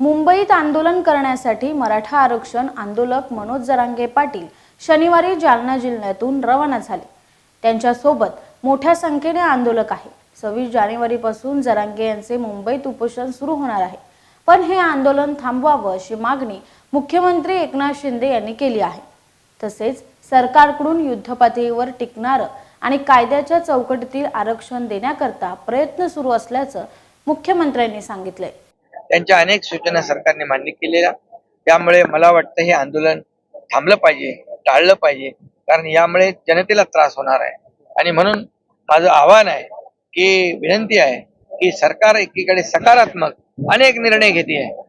मुंबईत आंदोलन करण्यासाठी मराठा आरक्षण आंदोलक मनोज जरांगे पाटील शनिवारी जालना जिल्ह्यातून रवाना झाले. त्यांच्यासोबत मोठ्या संख्येने आंदोलक आहे सव्वीस जानेवारीपासून जरांगे यांचे मुंबईत उपोषण सुरू होणार आहे. पण हे आंदोलन थांबवावं अशी मागणी मुख्यमंत्री एकनाथ शिंदे यांनी केली आहे. तसेच सरकारकडून युद्धपातळीवर टिकणारं आणि कायद्याच्या चौकटीतील आरक्षण देण्याकरता प्रयत्न सुरू असल्याचं मुख्यमंत्र्यांनी सांगितलंय. त्यांच्या अनेक सूचना सरकारने मान्य केलेल्या. त्यामुळे मला वाटतं हे आंदोलन थांबलं पाहिजे टाळलं पाहिजे. कारण यामुळे जनतेला त्रास होणार आहे. आणि म्हणून माझं आव्हान आहे की विनंती आहे की सरकार एकीकडे सकारात्मक अनेक निर्णय घेते आहे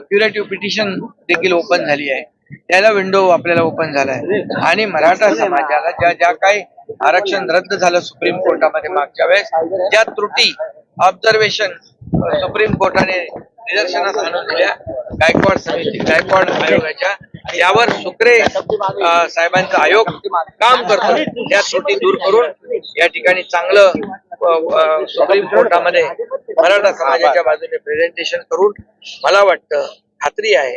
क्युरेटिव्ह पिटिशन देखील ओपन झाली आहे. त्याला विंडो आपल्याला ओपन झाला आहे आणि मराठा समाजाला ज्या ज्या काही आरक्षण रद्द झालं सुप्रीम कोर्टामध्ये मागच्या वेळेस ज्या त्रुटी ऑब्झर्वेशन सुप्रीम कोर्टाने निदर्शनास आणून दिल्या. गायकवाड समिती गायकवाड आयोगाच्या. यावर सुक्रे साहेबांचा आयोग काम करतो. त्या त्रुटी दूर करून या ठिकाणी चांगलं सुप्रीम कोर्टामध्ये मराठा समाजाच्या बाजूने प्रेझेंटेशन करून मला वाटतं खात्री आहे.